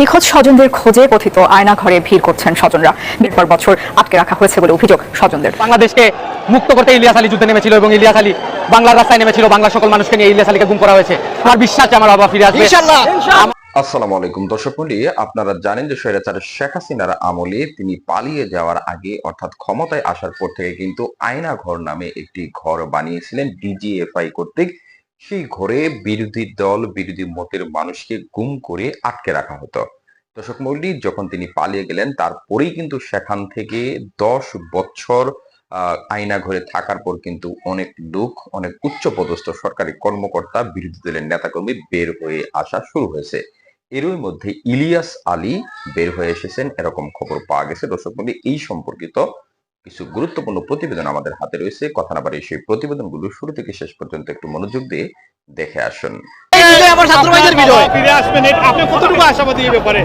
নিখোঁজ স্বজনদের খোঁজে কথিত আয়না ঘরে ভিড় করছেন স্বজনরা। বিশ পর বছর আটকে রাখা হয়েছে বলে অভিযোগ স্বজনদের। বাংলাদেশকে মুক্ত করতে ইলিয়াস আলী যুদ্ধে নেমেছিল এবং ইলিয়াস আলী বাংলার রাস্তায় নেমেছিল। বাংলার সকল মানুষকে নিয়ে ইলিয়াস আলীকে গুম করা হয়েছে। আমার বিশ্বাস আমার বাবা ফিরে আসবে। আসসালামু আলাইকুম দর্শক মন্ডলী আপনারা জানেন যে স্বৈরাচার শেখ হাসিনার আমলে তিনি পালিয়ে যাওয়ার আগে অর্থাৎ ক্ষমতায় আসার পর থেকে কিন্তু আয়না ঘর নামে একটি ঘর বানিয়েছিলেন ডিজিএফআই কর্তৃক। সেই ঘরে বিরোধী দল, বিরোধী মতের মানুষকে গুম করে আটকে রাখা হতো। দর্শক মন্ডলী যখন তিনি পালিয়ে গেলেন, তারপরেই কিন্তু সেখান থেকে দশ বছর আয়না ঘরে থাকার পর কিন্তু অনেক লোক, অনেক উচ্চ পদস্থ সরকারি কর্মকর্তা, বিরোধী দলের নেতাকর্মী বের হয়ে আসা শুরু হয়েছে। এরই মধ্যে ইলিয়াস আলী বের হয়ে এসেছেন, এরকম খবর পাওয়া গেছে। দর্শক মন্ডলী এই সম্পর্কিত কিছু গুরুত্বপূর্ণ প্রতিবেদন আমাদের হাতে রয়েছে। কথা না বাড়িয়ে সেই প্রতিবেদনগুলো শুরু থেকে শেষ পর্যন্ত একটু মনোযোগ দিয়ে দেখে আসুন। আমার ছাত্র ভাইদের বিজয়। ফিরে আসবেন। এটা- আপনি কতটুকু আশাবাদী এই ব্যাপারে?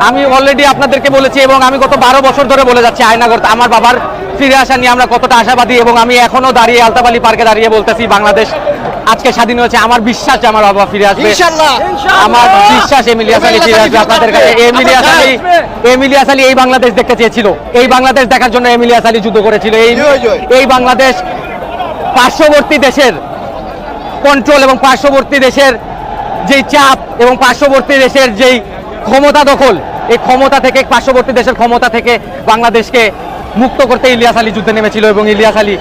আমি অলরেডি আপনাদেরকে বলেছি এবং আমি গত বারো বছর ধরে বলে যাচ্ছি আয়নাগর আমার বাবার ফিরে আসা নিয়ে আমরা কতটা আশাবাদী এবং আমি এখনও দাঁড়িয়ে আলতাবালি পার্কে দাঁড়িয়ে বলতেছি বাংলাদেশ আজকে স্বাধীন হয়েছে আমার বিশ্বাস আমার বাবা ফিরে আসবে। আমার বিশ্বাস এমিলিয়াস আলী ফিরে আসবে আপনাদের কাছে। এমিলিয়াস আলী এমিলিয়াস আলী এই বাংলাদেশ দেখতে চেয়েছিল। এই বাংলাদেশ দেখার জন্য এমিলিয়াস আলী যুদ্ধ করেছিল। এই। এই বাংলাদেশ পার্শ্ববর্তী দেশের কন্ট্রোল এবং পার্শ্ববর্তী দেশের যেই চাপ এবং পার্শ্ববর্তী দেশের যেই ক্ষমতা দখল এই ক্ষমতা থেকে পার্শ্ববর্তী দেশের ক্ষমতা থেকে বাংলাদেশকে মুক্ত করতে ইলিয়াস আলী যুদ্ধে নেমেছিল এবং ইলিয়াস আলী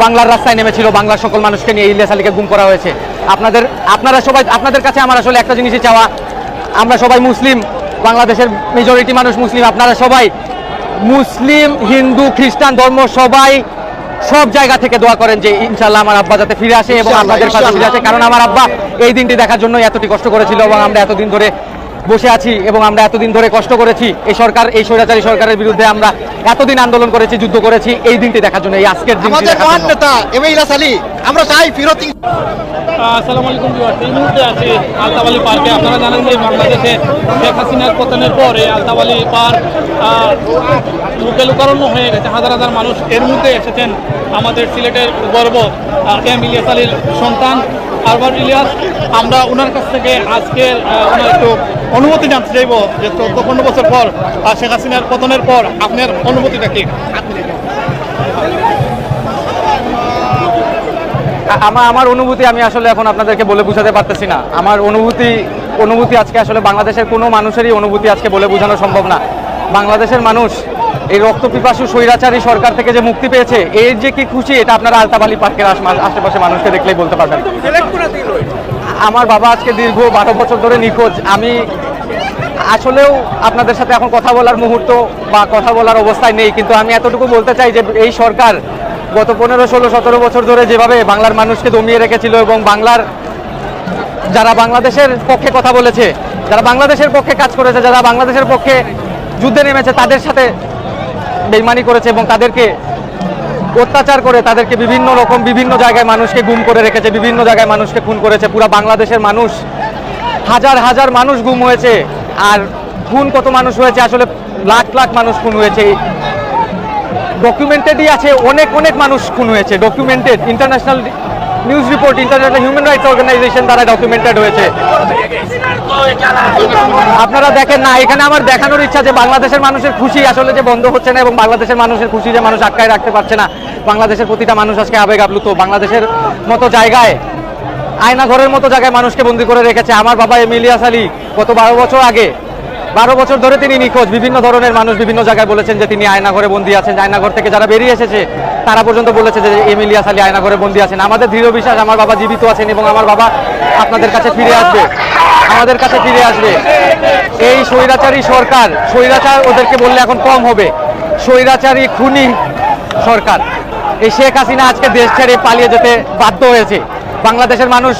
বাংলার রাস্তায় নেমেছিল বাংলার সকল মানুষকে নিয়ে ইলিয়াস আলীকে গুম করা হয়েছে। আপনাদের আপনারা সবাই আপনাদের কাছে আমার আসলে একটা জিনিসই চাওয়া আমরা সবাই মুসলিম বাংলাদেশের মেজরিটি মানুষ মুসলিম আপনারা সবাই মুসলিম হিন্দু খ্রিস্টান ধর্ম সবাই সব জায়গা থেকে দোয়া করেন যে ইনশাল্লাহ আমার আব্বা যাতে ফিরে আসে এবং আপনাদের কাছে ফিরে আসে। কারণ আমার আব্বা এই দিনটি দেখার জন্য এতটি কষ্ট করেছিল এবং আমরা এতদিন ধরে বসে আছি এবং আমরা এতদিন ধরে কষ্ট করেছি। এই সরকার এই স্বৈরাচারী সরকারের বিরুদ্ধে আমরা এতদিন আন্দোলন করেছি যুদ্ধ করেছি এই দিনটি দেখার জন্য এই আজকের দিনটি আমাদের দেখার মহান নেতা এম আলী আমরা চাই ফিরত আসসালামু আলাইকুম ভিউয়ার্স এই মুহূর্তে আছি আলতাবালি পার্কে। আপনারা জানেন যে বাংলাদেশে শেখ হাসিনার পতনের পর এই আলতাবালি পার্ক লোকে লোকারণ্য হয়ে গেছে। হাজার হাজার মানুষ এর মধ্যে এসেছেন আমাদের সিলেটের গর্ব এম ইলিয়াস আলীর সন্তান আরবার ইলিয়াস। আমরা ওনার কাছ থেকে আজকের ওনার একটু অনুমতি জানতে চাইব যে চোদ্দ পনেরো বছর পর শেখ হাসিনার পতনের পর আপনার অনুভূতিটা কি? আমার আমার অনুভূতি আমি আসলে এখন আপনাদেরকে বলে বোঝাতে পারতেছি না। আমার অনুভূতি অনুভূতি আজকে আসলে বাংলাদেশের কোনো মানুষেরই অনুভূতি আজকে বলে বোঝানো সম্ভব না। বাংলাদেশের মানুষ এই রক্ত পিপাসু স্বৈরাচারী সরকার থেকে যে মুক্তি পেয়েছে, এর যে কি খুশি, এটা আপনারা আলতাবালি পার্কের আশ- আশেপাশে মানুষকে দেখলেই বলতে পারবেন। আমার বাবা আজকে দীর্ঘ বারো বছর ধরে নিখোঁজ। আমি আসলেও আপনাদের সাথে এখন কথা বলার মুহূর্ত বা কথা বলার অবস্থায় নেই, কিন্তু আমি এতটুকু বলতে চাই যে এই সরকার গত পনেরো, ষোলো, সতেরো বছর ধরে যেভাবে বাংলার মানুষকে দমিয়ে রেখেছিল এবং বাংলার যারা বাংলাদেশের পক্ষে কথা বলেছে, যারা বাংলাদেশের পক্ষে কাজ করেছে, যারা বাংলাদেশের পক্ষে যুদ্ধে নেমেছে, তাদের সাথে বেইমানি করেছে এবং তাদেরকে অত্যাচার করে তাদেরকে বিভিন্ন রকম, বিভিন্ন জায়গায় মানুষকে গুম করে রেখেছে, বিভিন্ন জায়গায় মানুষকে খুন করেছে। পুরো বাংলাদেশের মানুষ, হাজার হাজার মানুষ গুম হয়েছে। আর খুন কত মানুষ হয়েছে? আসলে লাখ লাখ মানুষ খুন হয়েছে। ডকুমেন্টেডই আছে, অনেক অনেক মানুষ খুন হয়েছে। Documented international news report international human rights organisation দ্বারা ডকুমেন্টেড হয়েছে। আপনারা দেখেন না, এখানে আমার দেখানোর ইচ্ছা যে বাংলাদেশের মানুষের খুশি আসলে যে বন্ধ হচ্ছে না এবং বাংলাদেশের মানুষের খুশি যে মানুষ আটকায় রাখতে পারছে না। বাংলাদেশের প্রতিটা মানুষ আজকে আবেগ আপ্লুত। বাংলাদেশের মতো জায়গায়, আয়না ঘরের মতো জায়গায় মানুষকে বন্দি করে রেখেছে। আমার বাবা এমিলিয়াস আলী, গত বারো বছর আগে, বারো বছর ধরে তিনি নিখোঁজ। বিভিন্ন ধরনের মানুষ বিভিন্ন জায়গায় বলেছেন যে তিনি আয়না ঘরে বন্দি আছেন। আয়না ঘর থেকে যারা বেরিয়ে এসেছে তারা পর্যন্ত বলেছে যে এমিলিয়াস আলী আয়না ঘরে বন্দি আছেন। আমাদের দৃঢ় বিশ্বাস, আমার বাবা জীবিত আছেন এবং আমার বাবা আপনাদের কাছে ফিরে আসবে। আমাদের কাছে ফিরে আসবে। এই স্বৈরাচারী সরকার, স্বৈরাচার ওদেরকে বললে এখন কম হবে। স্বৈরাচারী খুনি সরকার। এই শেখ হাসিনা আজকে দেশ ছেড়ে পালিয়ে যেতে বাধ্য হয়েছে। বাংলাদেশের মানুষ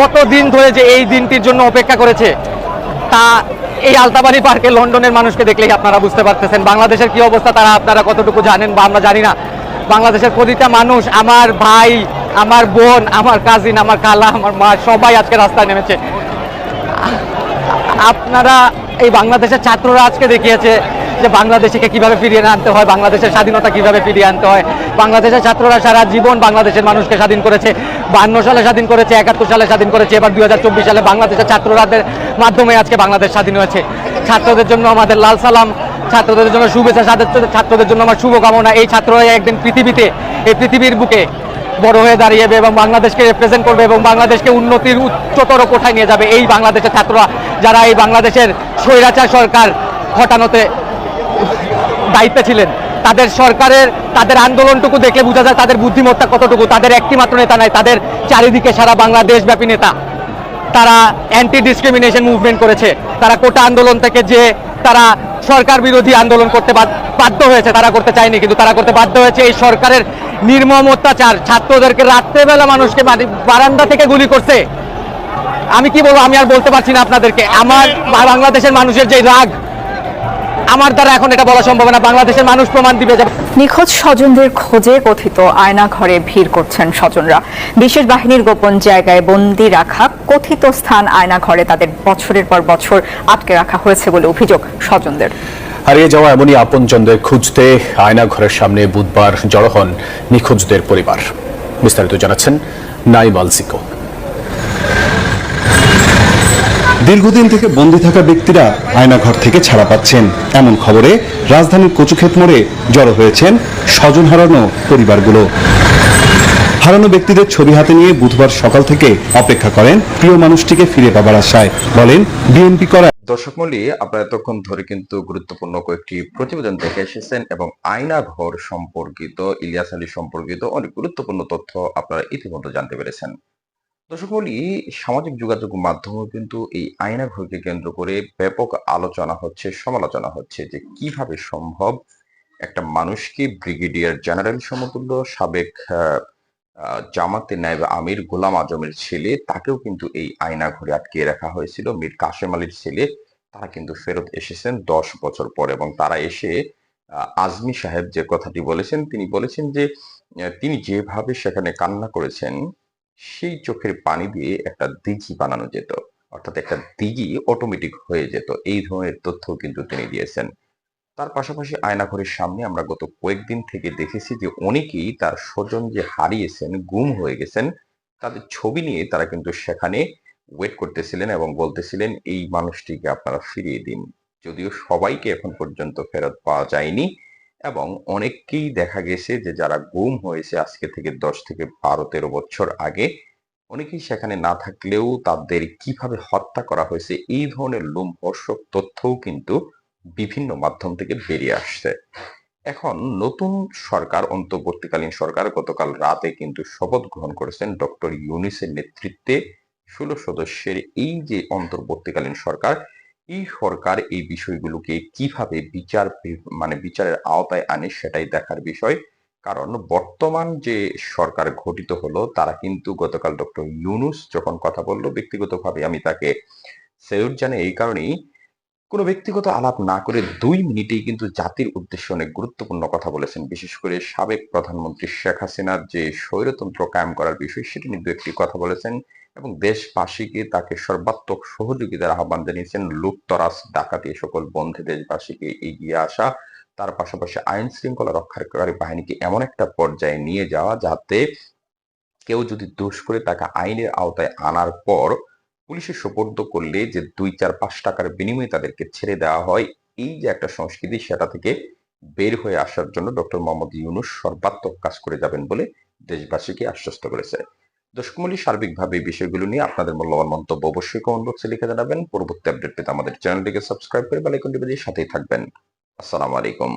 কতদিন ধরে যে এই দিনটির জন্য অপেক্ষা করেছে? তা এই আলতাবাড়ি পার্কে লন্ডনের মানুষকে দেখলেই আপনারা বুঝতে পারতেছেন। বাংলাদেশের কি অবস্থা তারা আপনারা কতটুকু জানেন বা আমরা জানি না। বাংলাদেশের প্রতিটা মানুষ, আমার ভাই, আমার বোন, আমার কাজিন আমার কালা আমার মা, সবাই আজকে রাস্তায় নেমেছে। আপনারা এই বাংলাদেশের ছাত্ররা আজকে দেখিয়েছে যে বাংলাদেশকে কীভাবে ফিরিয়ে আনতে হয়, বাংলাদেশের স্বাধীনতা কীভাবে ফিরিয়ে আনতে হয়। বাংলাদেশের ছাত্ররা সারা জীবন বাংলাদেশের মানুষকে স্বাধীন করেছে, বান্ন সালে স্বাধীন করেছে, একাত্তর সালে স্বাধীন করেছে, এবার দুই হাজার চব্বিশ সালে বাংলাদেশের ছাত্ররাদের মাধ্যমে আজকে বাংলাদেশ স্বাধীন হয়েছে। ছাত্রদের জন্য আমাদের লাল সালাম, ছাত্রদের জন্য শুভেচ্ছা ছাত্রদের- জন্য আমার শুভকামনা। এই ছাত্ররা একদিন পৃথিবীতে, এই পৃথিবীর বুকে বড় হয়ে দাঁড়িয়েবে এবং বাংলাদেশকে রিপ্রেজেন্ট করবে এবং বাংলাদেশকে উন্নতির উচ্চতর কোঠায় নিয়ে যাবে। এই বাংলাদেশের ছাত্ররা, যারা এই বাংলাদেশের স্বৈরাচার সরকার ঘটানোতে দায়িত্বে ছিলেন। তাদের সরকারের, তাদের আন্দোলনটুকু দেখলে বোঝা যায় তাদের বুদ্ধিমত্তা কতটুকু। তাদের একটি মাত্র নেতা নাই, তাদের চারিদিকে সারা বাংলাদেশ ব্যাপী নেতা। তারা অ্যান্টি ডিসক্রিমিনেশন মুভমেন্ট করেছে। তারা কোটা আন্দোলন থেকে যে তারা সরকার বিরোধী আন্দোলন করতে বাধ্য হয়েছে, তারা করতে চায়নি, কিন্তু তারা করতে বাধ্য হয়েছে এই সরকারের নির্মম অত্যাচার। ছাত্রদেরকে রাত্রেবেলা মানুষকে বারান্দা থেকে গুলি করছে। আমি কি বলব, আমি আর বলতে পারছি না আপনাদেরকে। আমার বাংলাদেশের মানুষের যে রাগ আমার দ্বারা এখন এটা বলা সম্ভব না। বাংলাদেশের মানুষ প্রমাণ দিবে নিখোঁজ স্বজনদের খোঁজে কথিত আয়না ঘরে ভিড় করছেন স্বজনরা। বিশেষ বাহিনীর গোপন জায়গায় বন্দি রাখা কথিত স্থান আয়না ঘরে তাদের বছরের পর বছর আটকে রাখা হয়েছে বলে অভিযোগ স্বজনদের। হারিয়ে যাওয়া এমনই আপনজনদের খুঁজতে আয়না ঘরের সামনে বুধবার জড়ো হন নিখোঁজদের পরিবার। বিস্তারিত জানাচ্ছেন নাইম আলসিকো। দীর্ঘদিন থেকে বন্দী থাকা ব্যক্তিরা আয়নাঘর থেকে ছাড়া পাচ্ছেন। এমন খবরে রাজধানীর কচুক্ষেত মোড়ে জড়ো হয়েছেন স্বজন হারানো পরিবারগুলো। হারানো ব্যক্তিদের ছবি হাতে নিয়ে বুধবার সকাল থেকে অপেক্ষা করেন প্রিয় মানুষটিকে ফিরে পাবার আশায়। বলেন, বিএনপি করা দর্শক মন্ডলী আপনারা এতক্ষণ ধরে কিন্তু গুরুত্বপূর্ণ কয়েকটি প্রতিবেদন দেখে এসেছেন এবং আয়না ঘর সম্পর্কিত, ইলিয়াস আলী সম্পর্কিত অনেক গুরুত্বপূর্ণ তথ্য আপনারা ইতিমধ্যে জানতে পেরেছেন। দর্শক মন্ডলী, সামাজিক যোগাযোগ মাধ্যমে কিন্তু এই আয়না ঘরকে কেন্দ্র করে ব্যাপক আলোচনা হচ্ছে, সমালোচনা হচ্ছে যে কীভাবে সম্ভব একটা মানুষকে ব্রিগেডিয়ার জেনারেল সমতুল্য, সাবেক জামাতে নায়েব আমির গোলাম আজমের ছেলে, তাকেও কিন্তু এই আয়না ঘরে আটকে রাখা হয়েছিল। মীর কাশেম আলীর ছেলে, তারা কিন্তু ফেরত এসেছেন দশ বছর পর এবং তারা এসে আজমি সাহেব যে কথাটি বলেছেন, তিনি বলেছেন যে তিনি যেভাবে সেখানে কান্না করেছেন সেই চোখের পানি দিয়ে একটা দিঘি বানানো যেত। অর্থাৎ একটা দিঘি অটোমেটিক হয়ে যেত। এই ধরনের তথ্য কিন্তু তিনি দিয়েছেন। তার পাশাপাশি আয়নাঘরের সামনে আমরা গত কয়েকদিন থেকে দেখেছি যে অনেকেই তার স্বজন যে হারিয়েছেন, গুম হয়ে গেছেন, তাদের ছবি নিয়ে তারা কিন্তু সেখানে ওয়েট করতেছিলেন এবং বলতেছিলেন, এই মানুষটিকে আপনারা ফিরিয়ে দিন। যদিও সবাইকে এখন পর্যন্ত ফেরত পাওয়া যায়নি। এবং অনেককেই দেখা গেছে যে যারা গুম হয়েছে আজকে থেকে দশ থেকে বারো, তেরো বছর আগে, অনেকেই সেখানে না থাকলেও তাদের কীভাবে হত্যা করা হয়েছে, এই ধরনের লোমহর্ষক তথ্যও কিন্তু বিভিন্ন মাধ্যম থেকে বেরিয়ে আসছে। এখন নতুন সরকার, অন্তর্বর্তীকালীন সরকার গতকাল রাতে কিন্তু শপথ গ্রহণ করেছেন ডক্টর ইউনিসের নেতৃত্বে। ষোলো সদস্যের এই যে অন্তর্বর্তীকালীন সরকার এই সরকার এই বিষয়গুলোকে কীভাবে বিচার মানে বিচারের আওতায় আনে সেটাই দেখার বিষয়। কারণ বর্তমান যে সরকার গঠিত হলো, তারা কিন্তু গতকাল ডক্টর ইউনুস যখন কথা বলল, ব্যক্তিগতভাবে আমি তাকে সেলুট জানাই এই কারণেই, কোনো ব্যক্তিগত আলাপ না করে দুই মিনিটেই কিন্তু জাতির উদ্দেশ্যে অনেক গুরুত্বপূর্ণ কথা বলেছেন। বিশেষ করে সাবেক প্রধানমন্ত্রী শেখ হাসিনার যে স্বৈরতন্ত্র কায়েম করার বিষয়, সেটি নিয়ে একটি কথা বলেছেন। এবং দেশবাসীকে তাকে সর্বাত্মক সহযোগিতার আহ্বান জানিয়েছেন লুটতরাজ ডাকাতি সকল বন্ধে দেশবাসীকে এগিয়ে আসা। তার পাশাপাশি আইন শৃঙ্খলা রক্ষাকারী বাহিনীকে এমন একটা পর্যায়ে নিয়ে যাওয়া যাতে কেউ যদি দোষ করে তাকে আইনের আওতায় আনার পর পুলিশে সোপর্দ করলে যে দুই চার পাঁচ টাকার বিনিময়ে তাদেরকে ছেড়ে দেওয়া হয়, এই যে একটা সংস্কৃতি সেটা থেকে বের হয়ে আসার জন্য ডক্টর মোহাম্মদ ইউনুস সর্বাত্মক কাজ করে যাবেন বলে দেশবাসীকে আশ্বস্ত করেছে। দর্শকমূলী সার্বিকভাবে এই বিষয়গুলো নিয়ে আপনাদের মূল্যবান মন্তব্য অবশ্যই কমেন্ট বক্সে লিখে জানাবেন। পরবর্তী আপডেট পেতে আমাদের চ্যানেলটিকে সাবস্ক্রাইব করে বেলাইকনটি বাজিয়ে সাথেই থাকবেন। আসসালামু আলাইকুম।